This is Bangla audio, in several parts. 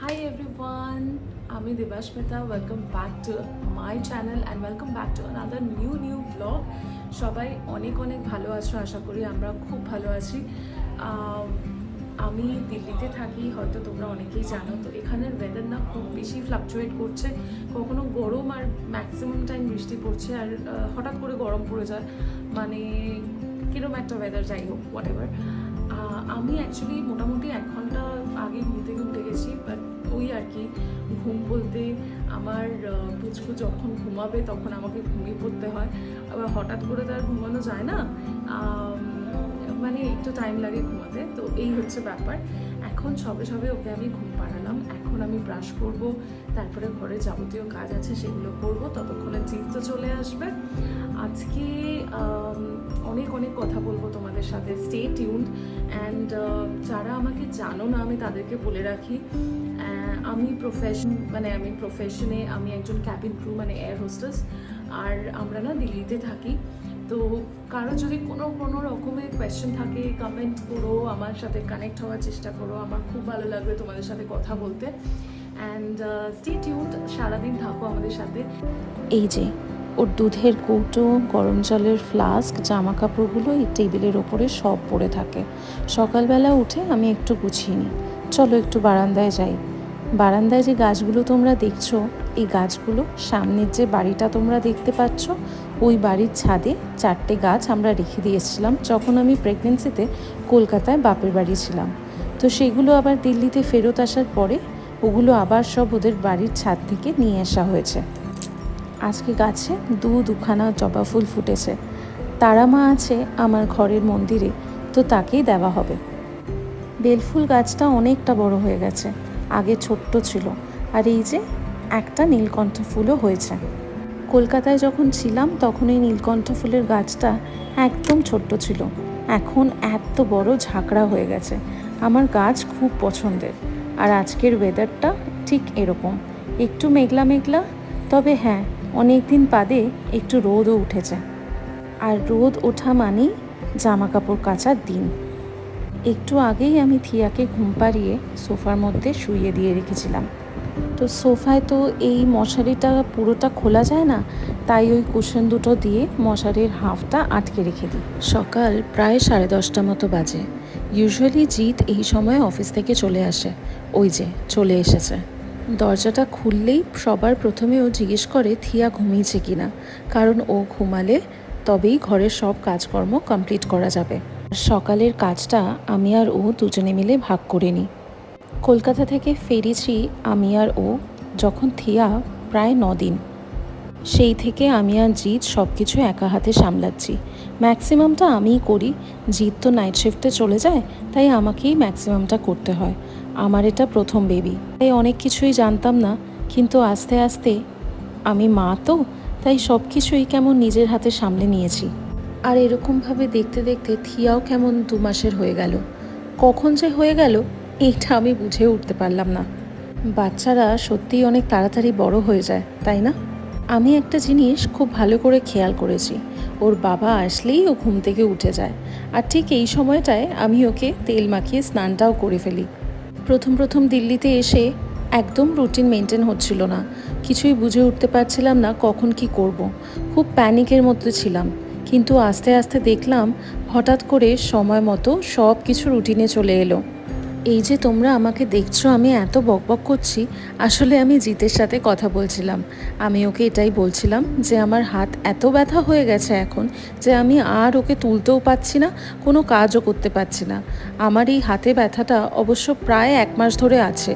Hi everyone, আমি Debasmita welcome back to my channel and welcome back to another new new blog সবাই অনেক অনেক ভালো আছো আশা করি আমরা খুব ভালো আছি। আম, দিল্লিতে থাকি হয়তো তোমরা অনেকেই জানো তো এখানের ওয়েদার না খুব বেশি ফ্লাকচুয়েট করছে। কখনো গরম আর ম্যাক্সিমাম টাইম বৃষ্টি পড়ছে আর হঠাৎ করে গরম পড়ে যায়। মানে কিরম একটা ওয়েদার যাই হোক হোয়াট আমি অ্যাকচুয়ালি মোটামুটি এক ঘণ্টা আগে ঘুম উঠে গেছি বাট ওই আর কি, ঘুম বলতে আমার পুচকু যখন ঘুমাবে তখন আমাকে ঘুমিয়ে পড়তে হয়। আবার হঠাৎ করে তার ঘুমানো যায় না মানে একটু টাইম লাগে ঘুমাতে, তো এই হচ্ছে ব্যাপার। এখন সবে সবে ওকে আমি ঘুম পাড়ালাম, এখন আমি ব্রাশ করব, তারপরে ঘরে যাবতীয় কাজ আছে সেগুলো করব, ততক্ষণে জিত তো চলে আসবে। আজকে অনেক অনেক কথা বলব তোমাদের সাথে। স্টে টিউন্ড অ্যান্ড যারা আমাকে জানো না, আমি তাদেরকে বলে রাখি। আমি প্রফেশন মানে আমি প্রফেশনে আমি একজন ক্যাবিন ক্রু মানে এয়ার হোস্টেস আর আমরা না দিল্লিতে থাকি। তো কারও যদি কোনো কোনো রকমের কোয়েশ্চেন থাকে কমেন্ট করো, আমার সাথে কানেক্ট হওয়ার চেষ্টা করো। আমার খুব ভালো লাগবে তোমাদের সাথে কথা বলতে। অ্যান্ড স্টে টিউন্ড সারাদিন থাকো আমাদের সাথে। এই যে ওর দুধের কৌটো, গরম জলের ফ্লাস্ক জামা কাপড়গুলো এই টেবিলের ওপরে সব পড়ে থাকে। সকালবেলা উঠে আমি একটু গুছিয়ে নিই। চলো একটু বারান্দায় যাই। বারান্দায় যে গাছগুলো তোমরা দেখছ, এই গাছগুলো সামনের যে বাড়িটা তোমরা দেখতে পাচ্ছ, ওই বাড়ির ছাদে চারটে গাছ আমরা রেখে দিয়েছিলাম যখন আমি প্রেগনেন্সিতে কলকাতায় বাপের বাড়ি ছিলাম। তো সেগুলো আবার দিল্লিতে ফেরত আসার পরে ওগুলো আবার সব ওদের বাড়ির ছাদ থেকে নিয়ে আসা হয়েছে। আজকে গাছে দু দুখানা জবা ফুল ফুটেছে। তারা মা আছে আমার ঘরের মন্দিরে, তো তাকেই দেওয়া হবে। বেলফুল গাছটা অনেকটা বড় হয়ে গেছে, আগে ছোট্ট ছিল, আর এই যে একটা নীলকণ্ঠ ফুলও হয়েছে। কলকাতায় যখন ছিলাম, তখন এই নীলকণ্ঠ ফুলের গাছটা একদম ছোট্ট ছিল। এখন এত বড় ঝাঁকড়া হয়ে গেছে। আমার গাছ খুব পছন্দের, আর আজকের ওয়েদারটা ঠিক এরকম। একটু মেঘলা মেঘলা তবে হ্যাঁ অনেক দিন বাদে একটু রোদও উঠেছে। আর রোদ ওঠা মানেই জামা কাপড় কাচার দিন। একটু আগেই আমি থিয়াকে ঘুম পাড়িয়ে সোফার মধ্যে শুইয়ে দিয়ে রেখেছিলাম। তো সোফায় তো এই মশারিটা পুরোটা খোলা যায় না, তাই ওই কুশন দুটো দিয়ে মশারির হাফটা আটকে রেখে দিই। সকাল প্রায় সাড়ে দশটা মতো বাজে। ইউজুয়ালি জিৎ এই সময় অফিস থেকে চলে আসে। ওই যে, চলে এসেছে। দরজাটা খুললেই সবার প্রথমে ও জিজ্ঞেস করে, থিয়া ঘুমিয়েছে কিনা কারণ ও ঘুমালে তবেই ঘরের সব কাজকর্ম কমপ্লিট করা যাবে। সকালের কাজটা আমি আর ও দুজনে মিলে ভাগ করে নিই। কলকাতা থেকে ফেরেছি আমি আর ও, যখন থিয়া প্রায় দিন সেই থেকে আমি আর জিৎ সব কিছু একা হাতে সামলাচ্ছি। ম্যাক্সিমামটা আমিই করি। জিৎ তো নাইট শিফটে চলে যায়, তাই আমাকেই ম্যাক্সিমামটা করতে হয়। আমার এটা প্রথম বেবি তাই অনেক কিছুই জানতাম না, কিন্তু আস্তে আস্তে আমি মা তো, তাই সব কিছুই কেমন নিজের হাতে সামলে নিয়েছি। আর এরকমভাবে দেখতে দেখতে থিয়াও কেমন দু মাসের হয়ে গেল। কখন যে হয়ে গেল, এইটা আমি বুঝে উঠতে পারলাম না। বাচ্চারা সত্যিই অনেক তাড়াতাড়ি বড় হয়ে যায়, তাই না? আমি একটা জিনিস খুব ভালো করে খেয়াল করেছি। ওর বাবা আসলেই ও ঘুম থেকে উঠে যায়। আর ঠিক এই সময়টায় আমি ওকে তেল মাখিয়ে স্নানটাও করে ফেলি। প্রথম প্রথম দিল্লিতে এসে একদম রুটিন মেনটেন হচ্ছিল না। কিছুই বুঝে উঠতে পারছিলাম না কখন কি করব। খুব প্যানিকের মধ্যে ছিলাম। কিন্তু আস্তে আস্তে দেখলাম হঠাৎ করে সময় মতো সব কিছু রুটিনে চলে এলো। এই যে তোমরা আমাকে দেখছ, আমি এত বকবক করছি, আসলে আমি জিতের সাথে কথা বলছিলাম। আমি ওকে এটাই বলছিলাম যে আমার হাত এত ব্যথা হয়ে গেছে এখন যে আমি আর ওকে তুলতেও পাচ্ছি না, কোনো কাজও করতে পারছি না। আমার এই হাতে ব্যথাটা অবশ্য প্রায় এক মাস ধরে আছে।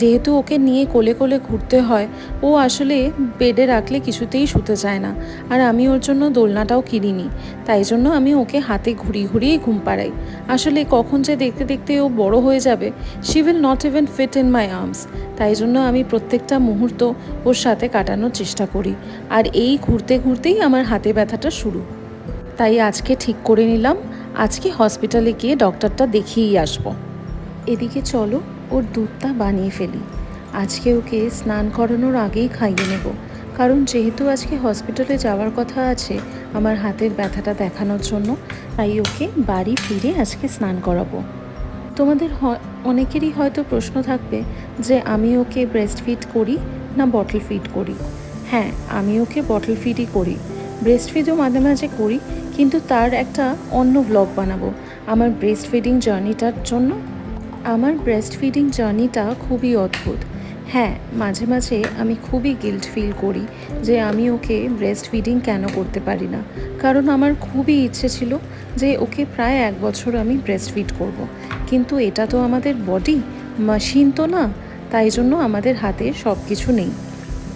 যেহেতু ওকে নিয়ে কোলে কোলে ঘুরতে হয়, ও আসলে বেডে রাখলে কিছুতেই শুতে চায় না। আর আমি ওর জন্য দোলনাটাও কিনিনি, তাই জন্য আমি ওকে হাতে ঘুরিয়ে ঘুরিয়েই ঘুম পাড়াই। আসলে কখন যে দেখতে দেখতে ও বড় হয়ে যাবে she will not even fit in my arms তাই জন্য আমি প্রত্যেকটা মুহূর্ত ওর সাথে কাটানোর চেষ্টা করি, আর এই ঘুরতে ঘুরতেই আমার হাতে ব্যথাটা শুরু। তাই আজকে ঠিক করে নিলাম, আজকে হসপিটালে গিয়ে ডক্টরটা দেখিয়েই আসব। এদিকে চলো। ওর দুধটা বানিয়ে ফেলি। আজকে ওকে স্নান করানোর আগেই খাইয়ে নেব। কারণ যেহেতু আজকে হসপিটালে যাওয়ার কথা আছে আমার হাতের ব্যথাটা দেখানোর জন্য, তাই ওকে বাড়ি ফিরে আজকে স্নান করাবো। তোমাদের অনেকেরই হয়তো প্রশ্ন থাকবে যে আমি ওকে ব্রেস্ট ফিড করি না বটল ফিড করি? হ্যাঁ আমি ওকে বটল ফিডই করি। ব্রেস্ট ফিডও মাঝে মাঝে করি, কিন্তু তার একটা অন্য ব্লগ বানাবো। আমার ব্রেস্ট ফিডিং জার্নিটার জন্য আমার ব্রেস্ট ফিডিং জার্নিটা খুবই অদ্ভুত। হ্যাঁ মাঝে মাঝে আমি খুবই গিল্ট ফিল করি যে আমি ওকে ব্রেস্ট ফিডিং কেন করতে পারি না। কারণ আমার খুবই ইচ্ছে ছিল যে ওকে প্রায় এক বছর আমি ব্রেস্ট ফিড করব। কিন্তু এটা তো আমাদের বডি মেশিন তো না, তাই জন্য আমাদের হাতে সব কিছু নেই।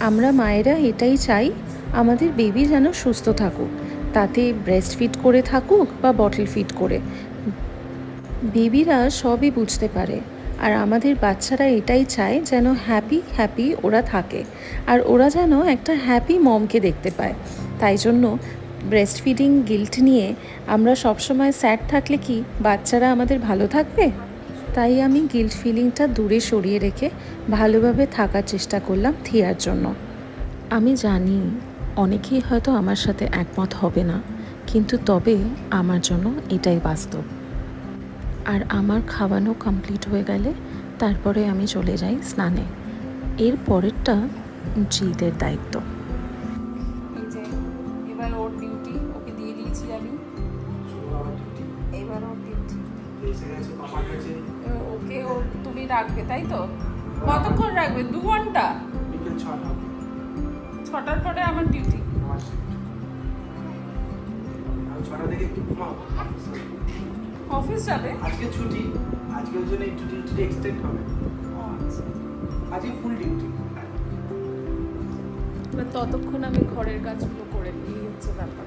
আমরা মায়েরা এটাই চাই আমাদের বেবি যেন সুস্থ থাকুক, তাতে ব্রেস্ট ফিড করে থাকুক বা বটল ফিড করে। বেবিরা সবই বুঝতে পারে। আর আমাদের বাচ্চারা এটাই চায় যেন হ্যাপি হ্যাপি ওরা থাকে। আর ওরা যেন একটা হ্যাপি মমকে দেখতে পায়। তাই জন্য ব্রেস্ট ফিডিং গিল্ট নিয়ে আমরা সবসময় স্যাড থাকলে কি বাচ্চারা আমাদের ভালো থাকবে? তাই আমি গিল্ট ফিলিংটা দূরে সরিয়ে রেখে ভালোভাবে থাকার চেষ্টা করলাম থিয়ার জন্য। আমি জানি অনেকেই হয়তো আমার সাথে একমত হবে না, কিন্তু তবে আমার জন্য এটাই বাস্তব। আর আমার খাওয়ানো কমপ্লিট হয়ে গেলে তারপরে আমি চলে যাই স্নানে। এর পরেরটা জিদের দায়িত্ব। এই যে এবার ওর ডিউটি ওকে দিয়ে দিয়েছি আমি। এবার ওর ডিউটি ওকে ওর তুমি রাখবে তাই তো? কতক্ষণ রাখবে? দু ঘণ্টা? ছটার পরে আমার ডিউটি ছটা থেকে একটু ঘুমাও। অফিস যাবে? আজকে ছুটি। আজকের জন্য একটু ডিউটি এক্সটেন্ড হবে। আচ্ছা। আজকে ফুল ডিউটি এবার ততক্ষণ আমি ঘরের কাজগুলো করে নিই হচ্ছে ব্যাপার।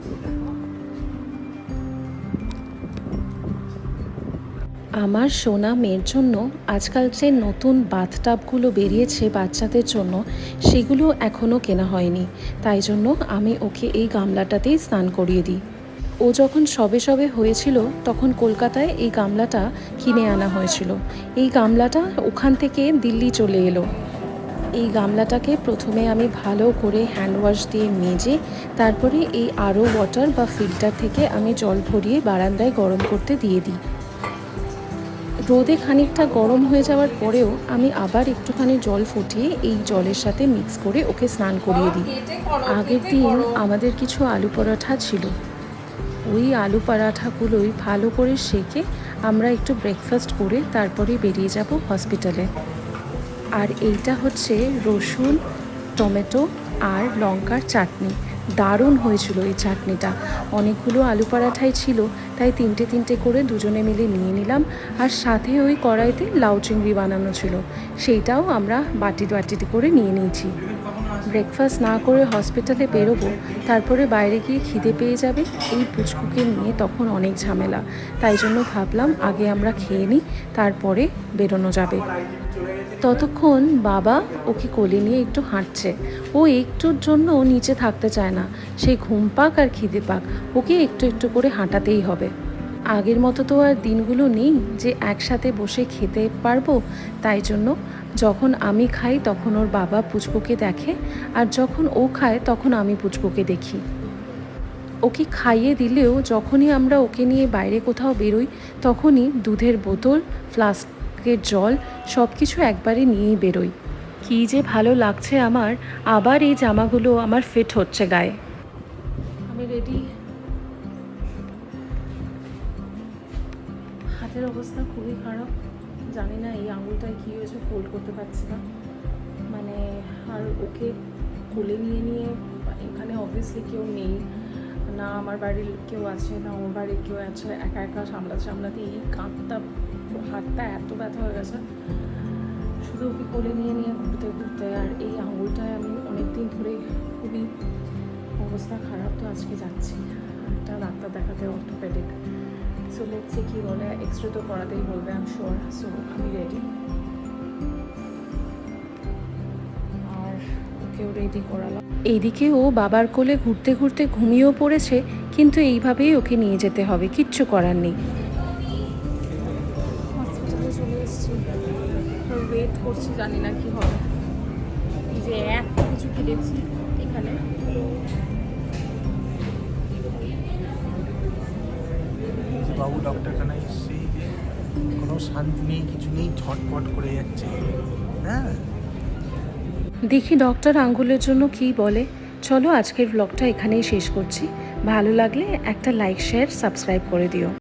আমার সোনা মেয়ের জন্য আজকাল যে নতুন বাথটাবগুলো বেরিয়েছে বাচ্চাদের জন্য সেগুলো এখনও কেনা হয়নি। তাই জন্য আমি ওকে এই গামলাটাতেই স্নান করিয়ে দিই। ও যখন সবে সবে হয়েছিল, তখন কলকাতায় এই গামলাটা কিনে আনা হয়েছিল। এই গামলাটা ওখান থেকে দিল্লি চলে এলো। এই গামলাটাকে প্রথমে আমি ভালো করে হ্যান্ড ওয়াশ দিয়ে মেজে, তারপরে এই আরও ওয়াটার বা ফিল্টার থেকে আমি জল ভরিয়ে বারান্দায় গরম করতে দিয়ে দিই। রোদে খানিকটা গরম হয়ে যাওয়ার পরেও আমি আবার একটুখানি জল ফুটিয়ে এই জলের সাথে মিক্স করে ওকে স্নান করিয়ে দিই। আগের দিন আমাদের কিছু আলু পরাঠা ছিল। ওই আলু পরাঠাগুলোই ভালো করে সেকে আমরা একটু ব্রেকফাস্ট করে তারপরে বেরিয়ে যাব হসপিটালে আর এইটা হচ্ছে রসুন, টমেটো আর লঙ্কার চাটনি। দারুণ হয়েছিল এই চাটনিটা। অনেকগুলো আলু পরাঠাই ছিল, তাই তিনটে তিনটে করে দুজনে মিলে নিয়ে নিলাম। আর সাথে ওই কড়াইতে লাউ চিংড়ি বানানো ছিল। সেইটাও আমরা বাটি বাটিতে করে নিয়ে নিয়েছি। ব্রেকফাস্ট না করে হসপিটালে বেরোবো, তারপরে বাইরে গিয়ে খিদে পেয়ে যাবে, এই পুচকুকে নিয়ে তখন অনেক ঝামেলা। তাই জন্য ভাবলাম আগে আমরা খেয়ে নিই, তারপরে বেরোনো যাবে। ততক্ষণ বাবা ওকে কোলে নিয়ে একটু হাঁটছে। ও একটুর জন্য নিচে থাকতে চায় না। সেই ঘুম পাক আর খিদে পাক। ওকে একটু একটু করে হাঁটাতেই হবে। আগের মতো তো আর দিনগুলো নেই যে একসাথে বসে খেতে পারব। তাই জন্য যখন আমি খাই তখন ওর বাবা পুচকুকে দেখে আর যখন ও খায় তখন আমি পুচকুকে দেখি। ওকে খাইয়ে দিলেও যখনই আমরা ওকে নিয়ে বাইরে কোথাও বেরোই তখনই দুধের বোতল, ফ্লাস্কের জল সব কিছু একবারে নিয়েই বেরোই। কী যে ভালো লাগছে আমার, আবার এই জামাগুলো আমার ফিট হচ্ছে গায়ে। আমি রেডি হাতের অবস্থা খুবই খারাপ। জানি না এই আঙুলটায় কী হয়েছে ফোল্ড করতে পারছি না। মানে আর ওকে কোলে নিয়ে নিয়ে এখানে অবভিয়াসলি কেউ নেই। না আমার বাড়ির কেউ আছে, না ওর বাড়ির কেউ আছে। একা একা সামলাতে সামলাতে এই কাঁধটা, হাতটা এত ব্যথা হয়ে গেছে। শুধু ওকে কোলে নিয়ে নিয়ে ঘুরতে ঘুরতে আর এই আঙুলটায় আমি অনেক দিন ধরে খুবই অবস্থা খারাপ। তো আজকে যাচ্ছি। একটা ডাক্তার দেখাতে অর্থোপেডিক সো লেটসে কী বলে এক্স রে তো করাতেই বলবে আম শিওর সো আমি রেডি আর ওকেও রেডি করালাম। এইদিকে ও বাবার কোলে ঘুরতে ঘুরতে ঘুমিয়েও পড়েছে, কিন্তু এইভাবেই ওকে নিয়ে যেতে হবে, কিচ্ছু করার নেই। ওয়েট করছি, জানি না কি হবে। যে এত কিছু কিনেছি বাবু ডক্টর খানা কোনো শান্তি নেই, কিছু নেই, ছটপট করে যাচ্ছে। হ্যাঁ? দেখি ডক্টর আঙ্গুলের জন্য কি বলে। চলো আজকের ব্লগটা এখানেই শেষ করছি। ভালো লাগলে একটা লাইক শেয়ার সাবস্ক্রাইব করে দিও।